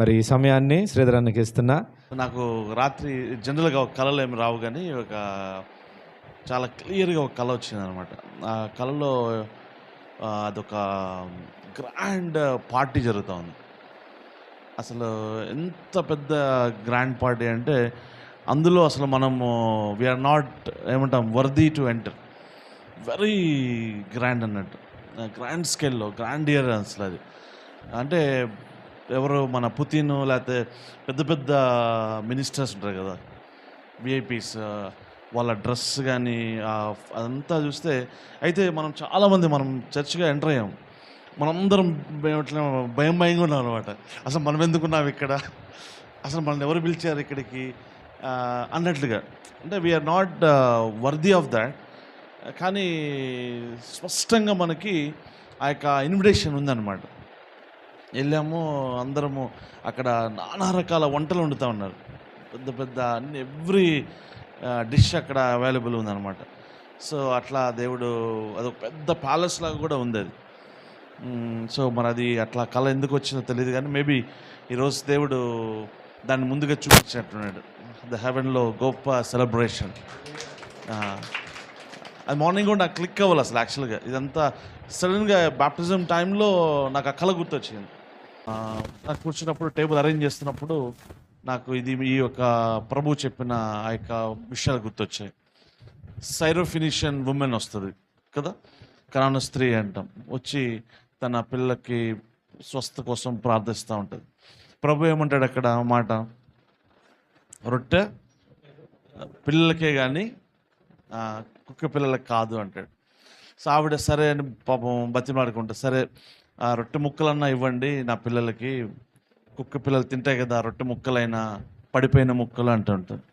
మరి ఈ సమయాన్ని శ్రీధరానికి ఇస్తున్నా. నాకు రాత్రి జనరల్గా ఒక కళలు ఏమి రావు కానీ ఒక చాలా క్లియర్గా ఒక కళ వచ్చింది అనమాట ఆ కళలో అదొక గ్రాండ్ పార్టీ జరుగుతూ ఉంది. అసలు ఎంత పెద్ద గ్రాండ్ పార్టీ అంటే అందులో అసలు మనము వీఆర్ నాట్ ఏమంటాం worthy to enter very grand అన్నట్టు. గ్రాండ్ స్కేల్లో గ్రాండ్ ఇయర్ అసలు అది. అంటే ఎవరు మన పుతిన్ లేకపోతే పెద్ద పెద్ద మినిస్టర్స్ ఉంటారు కదా విఐపీస్ వాళ్ళ డ్రెస్ కానీ అదంతా చూస్తే అయితే మనం చాలామంది మనం చర్చ్గా ఎంటర్ అయ్యాం. మనందరం ఎట్లా భయం భయంగా ఉన్నాం అనమాట అసలు మనం ఎందుకున్నాం ఇక్కడ? అసలు మనల్ని ఎవరు పిలిచారు ఇక్కడికి? అన్నట్లుగా. అంటే we are not worthy of that కానీ స్పష్టంగా మనకి ఆ యొక్క ఇన్విటేషన్ ఉందన్నమాట. వెళ్ళాము అందరము అక్కడ నానా రకాల వంటలు వండుతూ ఉన్నారు. పెద్ద పెద్ద అన్ని ఎవ్రీ డిష్ అక్కడ అవైలబుల్ ఉందన్నమాట. సో అట్లా దేవుడు అదొక పెద్ద ప్యాలెస్ లాగా కూడా ఉంది అది సో మరి అది అట్లా కళ ఎందుకు వచ్చిందో తెలియదు కానీ మేబీ ఈరోజు దేవుడు దాన్ని ముందుగా చూపించినట్టున్నాడు. ద హెవెన్లో గొప్ప సెలబ్రేషన్. అది మార్నింగ్ కూడా నాకు క్లిక్ అవ్వాలి అసలు యాక్చువల్గా. ఇదంతా సడన్గా బాప్టిజం టైంలో నాకు ఆ కళ గుర్తొచ్చింది. నాకు కూర్చున్నప్పుడు టేబుల్ అరేంజ్ చేస్తున్నప్పుడు నాకు ఇది ఈ యొక్క ప్రభు చెప్పిన ఆ యొక్క విషయాలు గుర్తొచ్చాయి. సైరోఫినిషియన్ ఉమెన్ వస్తుంది కదా? కరాన స్త్రీ అంటాం. వచ్చి తన పిల్లకి స్వస్థ కోసం ప్రార్థిస్తూ ఉంటుంది. ప్రభు ఏమంటాడు అక్కడ మాట? రొట్టె పిల్లలకే కానీ కుక్క పిల్లలకు కాదు అంటాడు. సో ఆవిడ సరే అని పాపం బతిమాడుకుంటా సరే ఆ రొట్టె ముక్కలన్నా ఇవ్వండి నా పిల్లలకి. కుక్క పిల్లలు తింటాయి కదా ఆ రొట్టె ముక్కలైనా పడిపోయిన ముక్కలు అంటుంటారు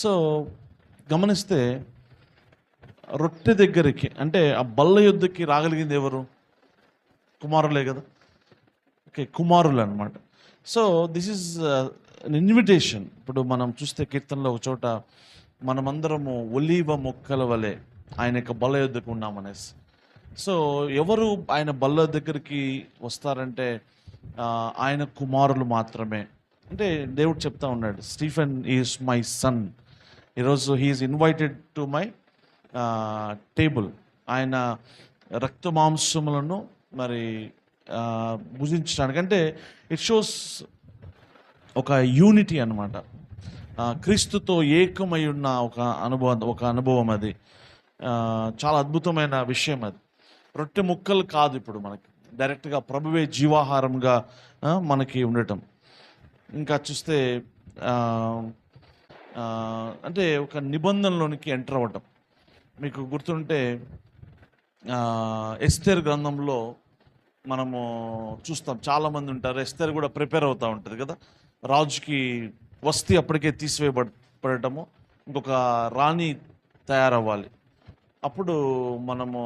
సో గమనిస్తే రొట్టె దగ్గరికి అంటే ఆ బల్ల యుద్ధకి రాగలిగింది ఎవరు? కుమారులే కదా. ఓకే కుమారులు అనమాట సో దిస్ ఈజ్ ఇన్విటేషన్ ఇప్పుడు మనం చూస్తే కీర్తనలో ఒక చోట మనమందరము ఒలీవ మొక్కల వలె ఆయన యొక్క బల్ల యుద్ధకు ఉన్నామనేసి. సో ఎవరు ఆయన బల్ల దగ్గరికి వస్తారంటే ఆయన కుమారులు మాత్రమే. అంటే దేవుడు చెప్తా ఉన్నాడు స్టీఫెన్ ఈజ్ మై సన్. ఈరోజు he is invited to my table ఆయన రక్త మాంసములను మరి భుజించడానికి. అంటే ఇట్ షోస్ ఒక యూనిటీ అనమాట క్రీస్తుతో ఏకమై ఉన్న ఒక అనుభవం ఒక అనుభవం అది. చాలా అద్భుతమైన విషయం అది. రొట్టె ముక్కలు కాదు ఇప్పుడు మనకి. డైరెక్ట్గా ప్రభువే జీవాహారంగా మనకి ఉండటం. ఇంకా చూస్తే అంటే ఒక నిబంధనలోనికి ఎంటర్ అవ్వటం. మీకు గుర్తుంటే ఎస్తేర్ గ్రంథంలో మనము చూస్తాం. చాలామంది ఉంటారు. ఎస్తేర్ కూడా ప్రిపేర్ అవుతూ ఉంటుంది కదా. రాజుకి వస్తీ అప్పటికే తీసివేయబడ పడటము. ఇంకొక రాణి తయారవ్వాలి. అప్పుడు మనము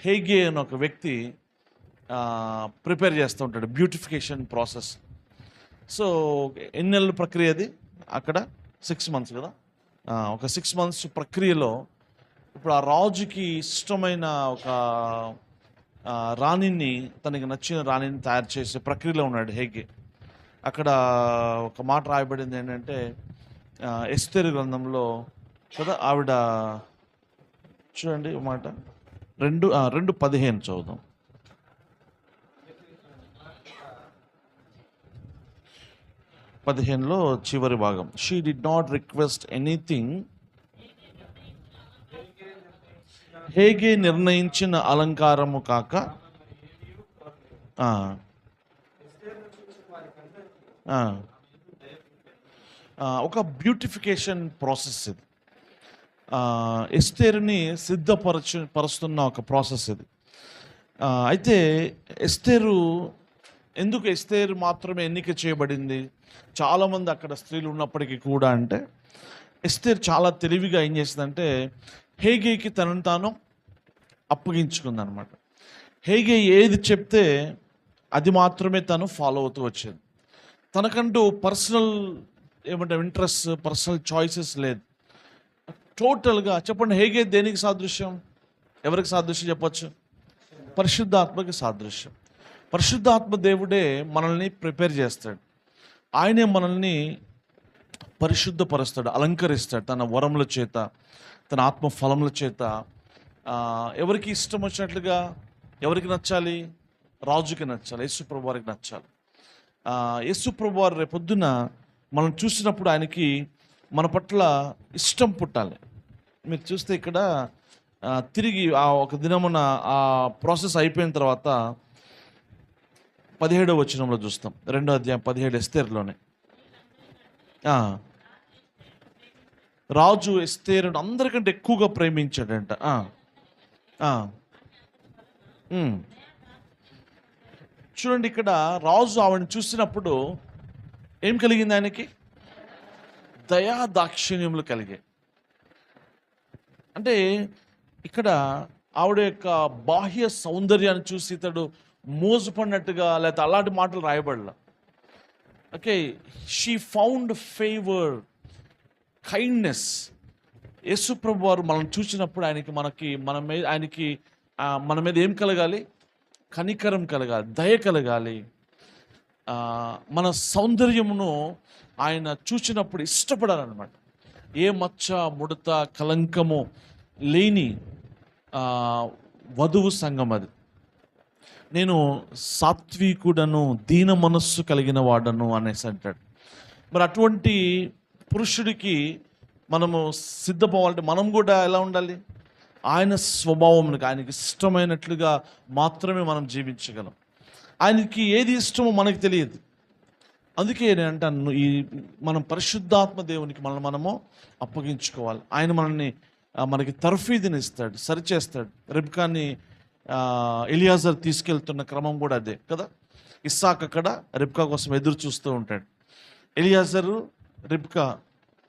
హేగే అని ఒక వ్యక్తి ప్రిపేర్ చేస్తూ ఉంటాడు. Beautification process. సో ఎన్ని నెలల ప్రక్రియ అది? అక్కడ సిక్స్ మంత్స్ కదా? ఒక సిక్స్ మంత్స్ ప్రక్రియలో ఇప్పుడు ఆ రాజుకి ఇష్టమైన ఒక రాణిని తనకి నచ్చిన రాణిని తయారు చేసే ప్రక్రియలో ఉన్నాడు హేగే. అక్కడ ఒక మాట రాయబడింది ఏంటంటే ఎస్తేరు గ్రంథంలో కదా ఆవిడ చూడండి మాట. రెండు రెండు పదిహేను చదువుదాం. పదిహేనులో చివరి భాగం. She did not request anything Hegai నిర్ణయించిన అలంకారము కాక ఒక బ్యూటిఫికేషన్ ప్రాసెస్ ఇది. ఎస్తేరుని సిద్ధపరచు పరుస్తున్న ఒక ప్రాసెస్ ఇది. అయితే ఎస్తేరు ఎందుకు ఎస్తేరు మాత్రమే ఎన్నిక చేయబడింది? చాలామంది అక్కడ స్త్రీలు ఉన్నప్పటికీ కూడా అంటే ఎస్తేర్ చాలా తెలివిగా ఏం చేసిందంటే హేగేకి తనను తాను అప్పగించుకుంది అనమాట హేగే ఏది చెప్తే అది మాత్రమే తను ఫాలో అవుతూ వచ్చేది. తనకంటూ పర్సనల్ ఏమంటే ఇంట్రెస్ట్ పర్సనల్ చాయిసెస్ లేదు. టోటల్గా చెప్పండి హేగే దేనికి సాదృశ్యం? ఎవరికి సాదృశ్యం చెప్పచ్చు? పరిశుద్ధాత్మకి సాదృశ్యం. పరిశుద్ధాత్మ దేవుడే మనల్ని ప్రిపేర్ చేస్తాడు. ఆయనే మనల్ని పరిశుద్ధపరుస్తాడు అలంకరిస్తాడు తన వరముల చేత తన ఆత్మ ఫలముల చేత. ఎవరికి ఇష్టం వచ్చినట్లుగా ఎవరికి నచ్చాలి? రాజుకి నచ్చాలి యేసుప్రభు వారికి నచ్చాలి. యేసుప్రభు వారు రేపొద్దున మనం చూసినప్పుడు ఆయనకి మన పట్ల ఇష్టం పుట్టాలి. మీరు చూస్తే ఇక్కడ తిరిగి ఆ ఒక దినమున ఆ ప్రాసెస్ అయిపోయిన తర్వాత పదిహేడవ వచనంలో చూస్తాం. రెండో అధ్యాయం పదిహేడు ఎస్తేర్లోనే. రాజు ఎస్తేరును అందరికంటే ఎక్కువగా ప్రేమించాడంట. చూడండి ఇక్కడ రాజు ఆవిడని చూసినప్పుడు ఏం కలిగింది ఆయనకి? దయా దాక్షిణ్యములు కలిగాయి అంటే ఇక్కడ ఆవిడ యొక్క బాహ్య సౌందర్యాన్ని చూసి ఇతడు మోసపడినట్టుగా లేకపోతే అలాంటి మాటలు రాయబడలా. Okay she found favour kindness యేసుప్రభు వారు మనం చూసినప్పుడు ఆయనకి మనకి మన మీద ఆయనకి మన మీద ఏం కలగాలి? కనికరం కలగాలి దయ కలగాలి. మన సౌందర్యమును ఆయన చూసినప్పుడు ఇష్టపడాలన్నమాట. ఏ మచ్చ ముడత కలంకము లేని వధువు సంఘం అది. నేను సాత్వికుడను దీన మనస్సు కలిగిన వాడను అనేసి అంటాడు. మరి అటువంటి పురుషుడికి మనము సిద్ధపోవాలంటే మనం కూడా ఎలా ఉండాలి? ఆయన స్వభావంకి ఆయనకి ఇష్టమైనట్లుగా మాత్రమే మనం జీవించగలం. ఆయనకి ఏది ఇష్టమో మనకు తెలియదు. అందుకే నేను అంటాను ఈ మనం పరిశుద్ధాత్మ దేవునికి మనల్ని మనము అప్పగించుకోవాలి. ఆయన మనల్ని మనకి తర్ఫీదుని ఇస్తాడు సరిచేస్తాడు. రిబ్కాని ఎలియాజర్ తీసుకెళ్తున్న క్రమం కూడా అదే కదా? ఇస్సాక్ అక్కడ రిబ్కా కోసం ఎదురు చూస్తూ ఉంటాడు. ఎలియాజరు రిబ్కా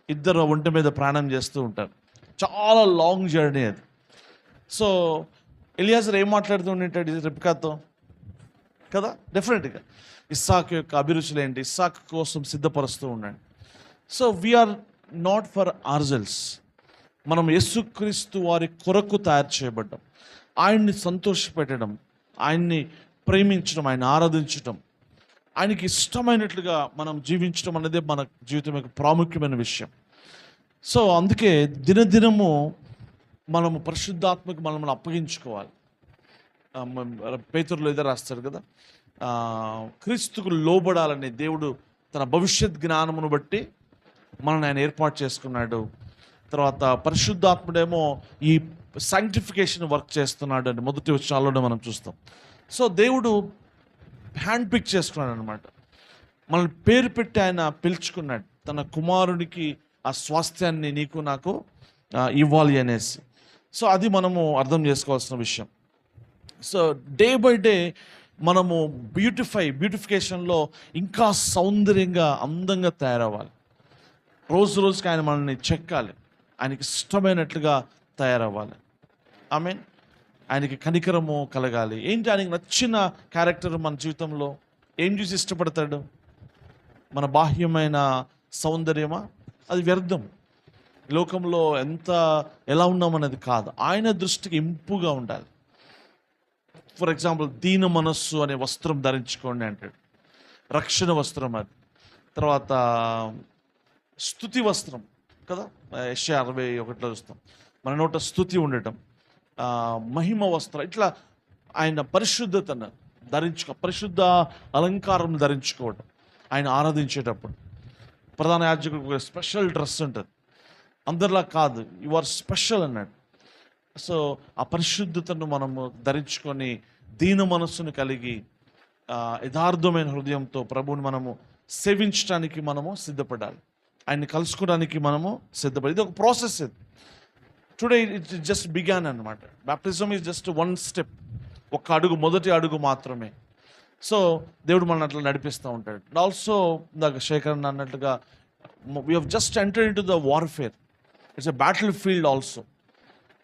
ఇద్దరు ఒంటి మీద ప్రయాణం చేస్తూ ఉంటారు. చాలా లాంగ్ జర్నీ అది. సో ఎలియాజర్ ఏం మాట్లాడుతూ ఉంటాడు రిబ్కాతో? కదా? డెఫినెట్గా ఇస్సాక్ యొక్క అభిరుచులు ఏంటి ఇస్సాక్ కోసం సిద్ధపరుస్తూ ఉండండి. So we are not for ourselves మనం యేసుక్రీస్తు వారి కొరకు తయారు చేయబడ్డం. ఆయన్ని సంతోషపెట్టడం ఆయన్ని ప్రేమించడం ఆయన ఆరాధించడం ఆయనకి ఇష్టమైనట్లుగా మనం జీవించడం అనేది మన జీవితం యొక్క ప్రాముఖ్యమైన విషయం. సో అందుకే దినదినము మనము పరిశుద్ధాత్మకు మనల్ని అప్పగించుకోవాలి. పేతురులో ఏదో రాస్తాడు కదా. క్రీస్తుకు లోబడాలని దేవుడు తన భవిష్యత్ జ్ఞానమును బట్టి మనల్ని ఆయన ఏర్పాటు చేసుకున్నాడు. తర్వాత పరిశుద్ధాత్ముడేమో ఈ సైంటిఫికేషన్ వర్క్ చేస్తున్నాడు అని మొదటి వచ్చాలోనే మనం చూస్తాం. సో దేవుడు హ్యాండ్ పిక్ చేసుకున్నాడు అనమాట మనల్ని పేరు పెట్టి ఆయన పిలుచుకున్నాడు. తన కుమారునికి ఆ స్వాస్థ్యాన్ని నీకు నాకు ఇవ్వాలి అనేసి. సో అది మనము అర్థం చేసుకోవాల్సిన విషయం. సో డే బై డే మనము బ్యూటిఫై బ్యూటిఫికేషన్లో ఇంకా సౌందర్యంగా అందంగా తయారవ్వాలి. రోజు రోజుకి ఆయన మనల్ని చెక్కాలి. ఆయనకి ఇష్టమైనట్లుగా తయారవ్వాలి. ఐ మీన్ ఆయనకి కనికరము కలగాలి. ఏంటి ఆయనకి నచ్చిన క్యారెక్టర్ మన జీవితంలో? ఏం చూసి ఇష్టపడతాడు? మన బాహ్యమైన సౌందర్యమా? అది వ్యర్థం. లోకంలో ఎంత ఎలా ఉన్నామనేది కాదు. ఆయన దృష్టికి ఇంపుగా ఉండాలి. ఫర్ ఎగ్జాంపుల్ దీన మనస్సు అనే వస్త్రం ధరించుకోండి అంటాడు. రక్షణ వస్త్రం అది. తర్వాత స్థుతి వస్త్రం కదా? ఎస్ఏ అరవై ఒకటిలో చూస్తాం. మన నోట స్థుతి ఉండటం. మహిమ వస్త్రం. ఇట్లా ఆయన పరిశుద్ధతను ధరించుకో పరిశుద్ధ అలంకారం ధరించుకోవడం ఆయన ఆరాధించేటప్పుడు. ప్రధాన యాజకుడికి స్పెషల్ డ్రెస్ ఉంటుంది. అందరిలా కాదు యు ఆర్ స్పెషల్ అన్నాడు. సో ఆ పరిశుద్ధతను మనము ధరించుకొని దీన మనస్సును కలిగి యథార్థమైన హృదయంతో ప్రభువుని మనము సేవించడానికి మనము సిద్ధపడాలి. ఆయన్ని కలుసుకోవడానికి మనము సిద్ధపడి ఇది ఒక ప్రాసెస్ ఇది. టుడే ఇట్ జస్ట్ బిగాన్ అనమాట baptism is just one step ఒక అడుగు మొదటి అడుగు మాత్రమే. సో దేవుడు మనల్ని అట్లా నడిపిస్తూ ఉంటాడు. ఆల్సో ఇందాక శేఖర్ అన్నట్లుగా we have just enter into the warfare it's a battlefield also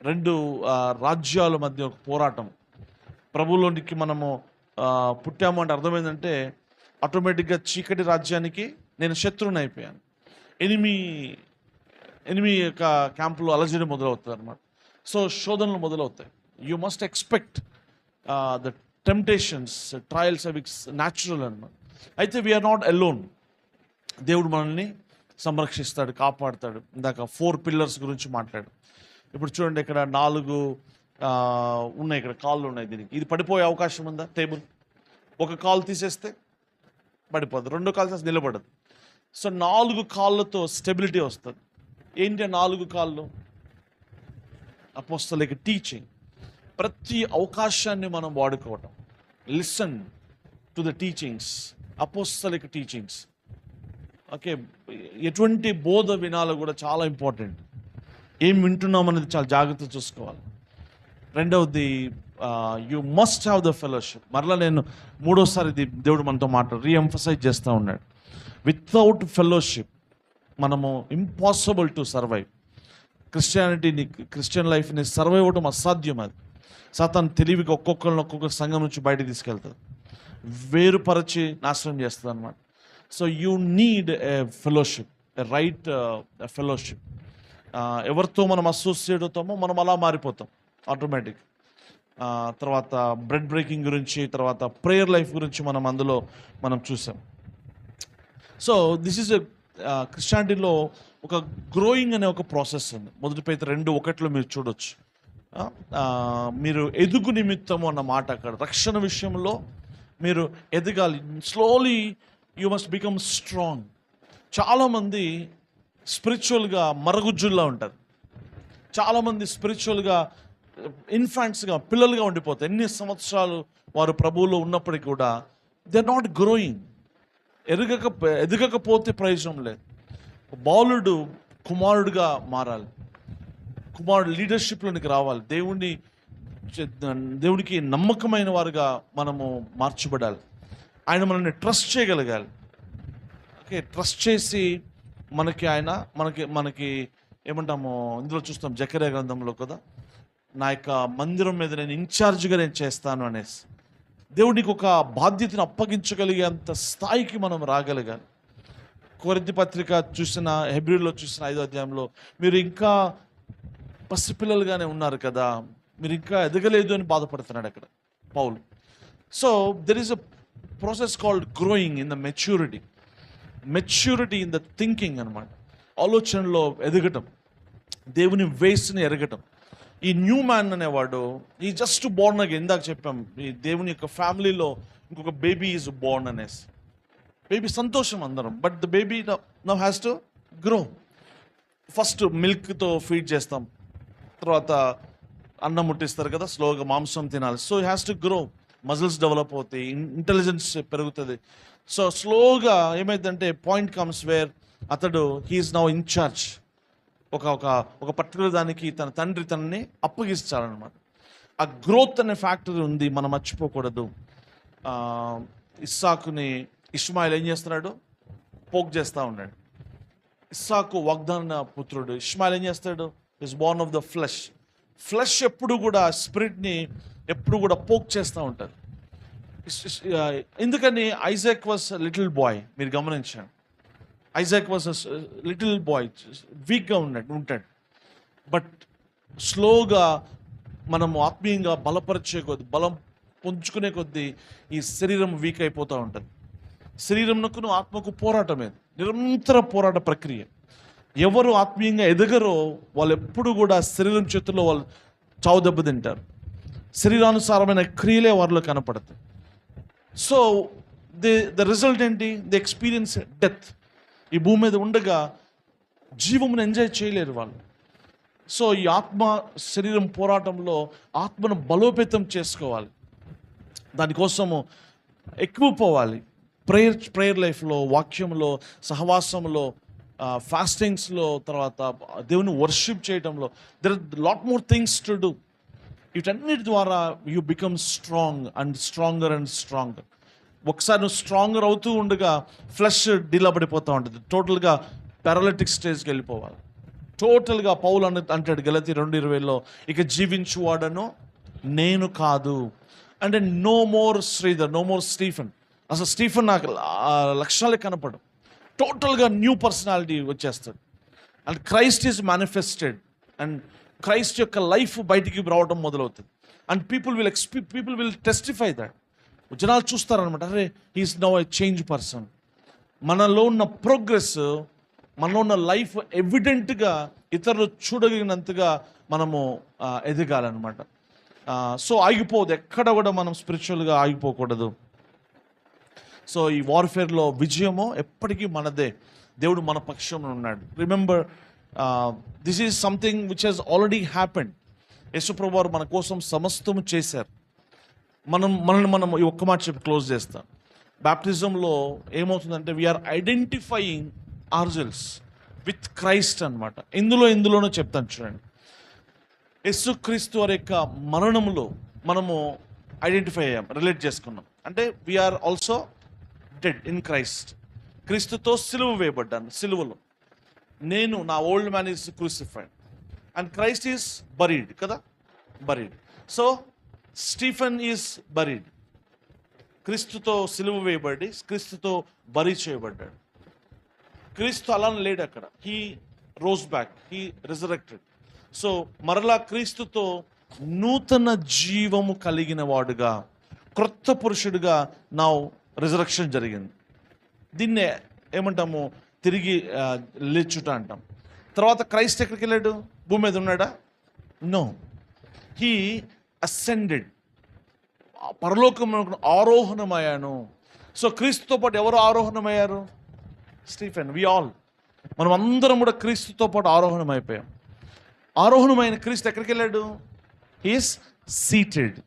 రెండు రాజ్యాల మధ్య ఒక పోరాటం. ప్రభులోనికి మనము పుట్టాము అంటే అర్థమైందంటే ఆటోమేటిక్గా చీకటి రాజ్యానికి నేను శత్రువుని అయిపోయాను. ఎనిమి ఎనిమి యొక్క క్యాంపులో అలజడి మొదలవుతుంది అనమాట సో శోధనలు మొదలవుతాయి. You must expect the temptations trials అవి న్యాచురల్ అనమాట అయితే వీఆర్ నాట్ అలోన్ దేవుడు మనల్ని సంరక్షిస్తాడు కాపాడుతాడు. ఇందాక ఫోర్ పిల్లర్స్ గురించి మాట్లాడు. ఇప్పుడు చూడండి ఇక్కడ నాలుగు ఉన్నాయి ఇక్కడ కాళ్ళు ఉన్నాయి దీనికి. ఇది పడిపోయే అవకాశం ఉందా? టేబుల్. ఒక కాలు తీసేస్తే పడిపోదు. రెండో కాలు తీసి నిలబడదు. సో నాలుగు కాళ్ళతో స్టెబిలిటీ వస్తుంది. ఏంటి నాలుగు కాళ్ళు? అపోస్తలకి టీచింగ్. ప్రతి అవకాశాన్ని మనం వాడుకోవటం. లిసన్ టు ద టీచింగ్స్ అపోస్తలకి టీచింగ్స్ ఓకే ఎటువంటి బోధ వినాలో కూడా చాలా ఇంపార్టెంట్ ఏం వింటున్నాం అనేది చాలా జాగ్రత్త చూసుకోవాలి. రెండవది you must have the fellowship మరలా నేను మూడోసారి ఇది దేవుడు మనతో మాట రీఎంఫసైజ్ చేస్తూ ఉన్నాడు. వితౌట్ ఫెలోషిప్ మనము ఇంపాసిబుల్ టు సర్వైవ్ క్రిస్టియానిటీని క్రిస్టియన్ లైఫ్ని సర్వైవ్ అవ్వడం అసాధ్యం అది. సాతాన్ తెలివిగా ఒక్కొక్కరిని ఒక్కొక్క సంఘం నుంచి బయటకు తీసుకెళ్తుంది వేరుపరచి నాశనం చేస్తుంది అనమాట so you need a fellowship a right fellowship ఎవరితో మనం అసోసియేట్ అవుతామో మనం అలా మారిపోతాం ఆటోమేటిక్ తర్వాత బ్రెడ్ బ్రేకింగ్ గురించి తర్వాత ప్రేయర్ లైఫ్ గురించి మనం అందులో మనం చూసాం. సో దిస్ ఈజ్ క్రిస్టియానిటీలో ఒక గ్రోయింగ్ అనే ఒక ప్రాసెస్ ఉంది. మొదటి పైత రెండు ఒకటిలో మీరు చూడొచ్చు. మీరు ఎదుగు నిమిత్తము అన్న మాట అక్కడ. రక్షణ విషయంలో మీరు ఎదగాలి. Slowly you must become strong చాలామంది స్పిరిచువల్గా మరగుజ్జుల్లా ఉంటారు. చాలామంది స్పిరిచువల్గా ఇన్ఫాంట్స్గా పిల్లలుగా ఉండిపోతారు. ఎన్ని సంవత్సరాలు వారు ప్రభువులో ఉన్నప్పటికీ కూడా దే ఆర్ నాట్ గ్రోయింగ్ ఎరగక ఎదగకపోతే ప్రయోజనం లేదు. బాలుడు కుమారుడుగా మారాలి. కుమారుడు లీడర్షిప్లోనికి రావాలి. దేవుణ్ణి దేవునికి నమ్మకమైన వారుగా మనము మార్చబడాలి. ఆయన మనల్ని ట్రస్ట్ చేయగలగాలి. ఓకే ట్రస్ట్ చేసి మనకి ఆయన మనకి మనకి ఏమంటాము ఇందులో చూస్తాం జకరే గ్రంథంలో కదా నా యొక్క మందిరం మీద నేను ఇన్ఛార్జ్గా నేను చేస్తాను అనేసి. దేవుడికి ఒక బాధ్యతను అప్పగించగలిగేంత స్థాయికి మనం రాగలగాలి కొరింథీ పత్రిక చూసిన హెబ్రిలో చూసిన ఐదో అధ్యాయంలో మీరు ఇంకా పసిపిల్లలుగానే ఉన్నారు కదా మీరు ఇంకా ఎదగలేదు అని బాధపడుతున్నాడు అక్కడ పౌలు. So there is a process called growing in the maturity maturity in the thinking అనమాట ఆలోచనలో ఎదగటం దేవుని వేస్ట్ని ఎరగటం. ఈ న్యూ మ్యాన్ అనేవాడు ఈ జస్ట్ బోర్న్ అగే ఇందాక చెప్పాం ఈ దేవుని యొక్క ఫ్యామిలీలో ఇంకొక బేబీ ఈజ్ బోర్న్ అనేసి. బేబీ సంతోషం అందరం but the baby now has to grow first మిల్క్తో feed చేస్తాం తర్వాత అన్నం ముట్టిస్తారు కదా స్లోగా మాంసం తినాలి. So has to grow muscles develop అవుతాయి ఇంటెలిజెన్స్ పెరుగుతుంది. సో స్లోగా ఏమైందంటే పాయింట్ కమ్స్ వేర్ అతడు he is now in charge ఒక ఒక ఒక పర్టికులర్ దానికి తన తండ్రి తనని అప్పగిస్తారనమాట ఆ గ్రోత్ అనే ఫ్యాక్టరీ ఉంది మనం మర్చిపోకూడదు. ఇస్సాకుని ఇస్మాయిల్ ఏం చేస్తున్నాడు? పోక్ చేస్తూ ఉన్నాడు. ఇస్సాకు వాగ్దాన పుత్రుడు. ఇస్మాయిల్ ఏం చేస్తాడు? Is born of the flesh flesh ఎప్పుడు కూడా స్పిరిట్ని ఎప్పుడు కూడా పోక్ చేస్తూ ఉంటారు. ఎందుకని ఐజాక్ వాస్ లిటిల్ బాయ్ మీరు గమనించండి. ఐజాక్ వాస్ లిటిల్ బాయ్ వీక్గా ఉన్నాడు ఉంటాడు. బట్ స్లోగా మనము ఆత్మీయంగా బలపరిచే కొద్ది బలం పుంజుకునే కొద్దీ ఈ శరీరం వీక్ అయిపోతూ ఉంటుంది. శరీరంకు ఆత్మకు పోరాటమే నిరంతర పోరాట ప్రక్రియ. ఎవరు ఆత్మీయంగా ఎదగరో వాళ్ళు ఎప్పుడు కూడా శరీరం చేతుల్లో వాళ్ళు చావు దెబ్బ తింటారు. శరీరానుసారమైన క్రియలే వారిలో కనపడతాయి. సో ది ద రిజల్ట్ ఏంటి? ది ఎక్స్పీరియన్స్ డెత్ ఈ భూమి మీద ఉండగా జీవమును ఎంజాయ్ చేయలేరు వాళ్ళు. సో ఈ ఆత్మ శరీరం పోరాటంలో ఆత్మను బలోపేతం చేసుకోవాలి. దానికోసము ఎక్కువ పోవాలి. ప్రేయర్ ప్రేయర్ లైఫ్లో వాక్యంలో సహవాసంలో ఫాస్టింగ్స్లో తర్వాత దేవుని వర్షిప్ చేయడంలో there lot more things to do వీటన్నిటి ద్వారా you become strong and stronger and stronger ఒకసారి నువ్వు స్ట్రాంగర్ అవుతూ ఉండగా ఫ్లష్ డీలా పడిపోతూ ఉంటుంది టోటల్గా పారాలిటిక్ స్టేజ్కి వెళ్ళిపోవాలి. టోటల్గా పౌలు అన్న అంటాడు గలతి రెండు ఇరవైలో ఇక జీవించువాడను నేను కాదు. అంటే no more Sridhar no more Stephen అసలు స్టీఫెన్ నాకు లక్షణాలే కనపడు టోటల్గా న్యూ పర్సనాలిటీ వచ్చేస్తాడు and Christ is manifested and Christ యొక్క లైఫ్ బయటికి రావడం మొదలవుతుంది. And people will ex people will testify that జనాలు చూస్తారనమాట అరే he is now a change person మనలో ఉన్న ప్రోగ్రెస్ మనలో ఉన్న లైఫ్ ఎవిడెంట్గా ఇతరులు చూడగలిగినంతగా మనము ఎదగాలన్నమాట. సో ఆగిపోదు ఎక్కడ కూడా మనం స్పిరిచువల్గా ఆగిపోకూడదు. సో ఈ వార్ఫేర్లో విజయము ఎప్పటికీ మనదే. దేవుడు మన పక్షంలో ఉన్నాడు. Remember this is something which he's already happened యేసుప్రభు వారు మన కోసం సమస్తము చేశారు. మనం మనల్ని మనం ఈ ఒక్క మాట చెప్పి క్లోజ్ చేస్తాం. బ్యాప్టిజంలో ఏమవుతుందంటే we are identifying ourselves with Christ అనమాట ఇందులో ఇందులోనూ చెప్తాను చూడండి. యేసుక్రీస్తు వారి యొక్క మరణంలో మనము ఐడెంటిఫై అయ్యాం రిలేట్ చేసుకున్నాం. అంటే we are also dead in Christ క్రీస్తుతో సిలువ వేయబడ్డాను సిలువలో. నేను నా old man is crucified and Christ is buried కదా? Buried so Stephen is buried క్రీస్తుతో సిలువ వేయబడి క్రీస్తుతో బరీ చేయబడ్డాడు. క్రీస్తు అలా లేడు అక్కడ. He rose back he resurrected so మరలా క్రీస్తుతో నూతన జీవము కలిగిన వాడుగా క్రొత్త పురుషుడిగా నా రిజరక్షన్ జరిగింది. దీన్నే ఏమంటాము? తిరిగి లేచుట అంటాం. తర్వాత క్రైస్ట్ ఎక్కడికి వెళ్ళాడు? భూమి మీద ఉన్నాడా? నో. He ascended. పరలోకంలో ఆరోహణమయ్యాను. సో క్రీస్తుతో పాటు ఎవరు ఆరోహణమయ్యారు? Stephen we all. మనం అందరం కూడా క్రీస్తుతో పాటు ఆరోహణం అయిపోయాం ఆరోహణమైన క్రీస్తు ఎక్కడికి వెళ్ళాడు? Is seated.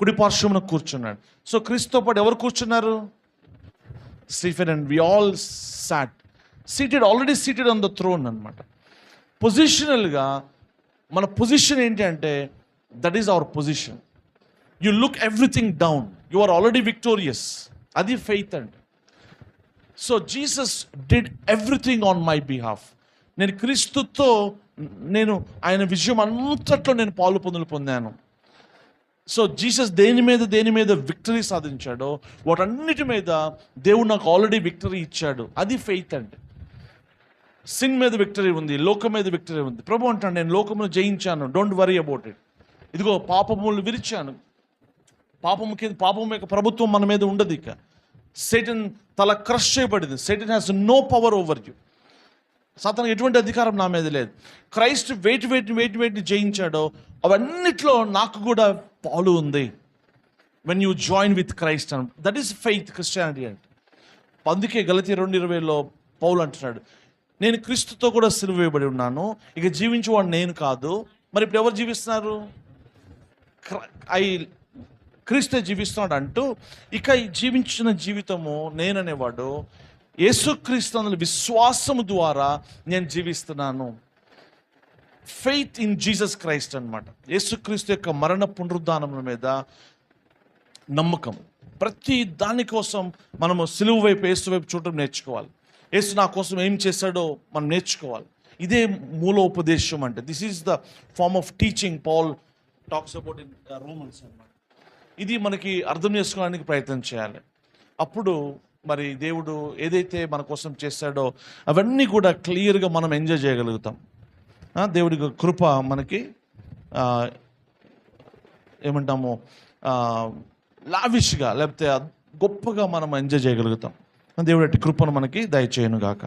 కుడి పార్శ్వమున కూర్చున్నాడు. సో క్రీస్తుతో పాటు ఎవరు కూర్చున్నారు? Stephen and we all sat seated already seated on the throne అనమాట పొజిషనల్గా మన పొజిషన్ ఏంటి అంటే that is our position you look everything down you are already victorious అది faith and. So Jesus did everything on my behalf నేను క్రీస్తుతో నేను ఆయన విజయం అంతట్లో నేను పాలు పొందులు పొందాను. సో జీసస్ దేని మీద దేని మీద విక్టరీ సాధించాడో వాటన్నిటి మీద దేవుడు నాకు ఆల్రెడీ విక్టరీ ఇచ్చాడు. అది ఫెయిత్ అండి. సిన్ మీద విక్టరీ ఉంది లోకం మీద విక్టరీ ఉంది. ప్రభు అంటాను నేను లోకమును జయించాను డోంట్ వరీ అబౌట్ ఇట్ ఇదిగో పాపములు విరిచాను. పాపము కింద పాపం యొక్క ప్రభుత్వం మన మీద ఉండదు ఇక. సేటన్ తల క్రష్ చేయబడింది. Satan has no power over you సాతాను ఎటువంటి అధికారం నా మీద లేదు. క్రైస్ట్ వెయిట్ వెయిట్ వెయిట్ వేటిని జయించాడో అవన్నిట్లో నాకు కూడా పాలు ఉంది. When you join with Christ అని. దట్ ఈస్ ఫెయిత్ క్రిస్టియానిటీ అంటే. అందుకే గలతీ రెండు ఇరవైలో పౌలు అంటున్నాడు నేను క్రీస్తుతో కూడా సిలువ వేయబడి ఉన్నాను. ఇక జీవించేవాడు నేను కాదు. మరి ఇప్పుడు ఎవరు జీవిస్తున్నారు? ఐ క్రీస్తే జీవిస్తున్నాడు అంటూ ఇక జీవించిన జీవితము నేననేవాడు. యేసుక్రీస్తు విశ్వాసము ద్వారా నేను జీవిస్తున్నాను. ఫెయిత్ ఇన్ జీసస్ క్రైస్ట్ అనమాట యేసుక్రీస్తు యొక్క మరణ పునరుద్ధానముల మీద నమ్మకం. ప్రతి దానికోసం మనము సిలువు వైపు యేసు వైపు చూడటం నేర్చుకోవాలి. యేసు నా కోసం ఏం చేశాడో మనం నేర్చుకోవాలి. ఇదే మూల ఉపదేశం అంటే this is the form of teaching Paul talks about in Romans అన్నమాట. ఇది మనకి అర్థం చేసుకోవడానికి ప్రయత్నం చేయాలి. అప్పుడు మరి దేవుడు ఏదైతే మన కోసం చేస్తాడో అవన్నీ కూడా క్లియర్గా మనం ఎంజాయ్ చేయగలుగుతాం. దేవుడి కృప మనకి ఏమంటాము లావిష్గా లేకపోతే గొప్పగా మనం ఎంజాయ్ చేయగలుగుతాం. దేవుడి కృపను మనకి దయచేయను గాక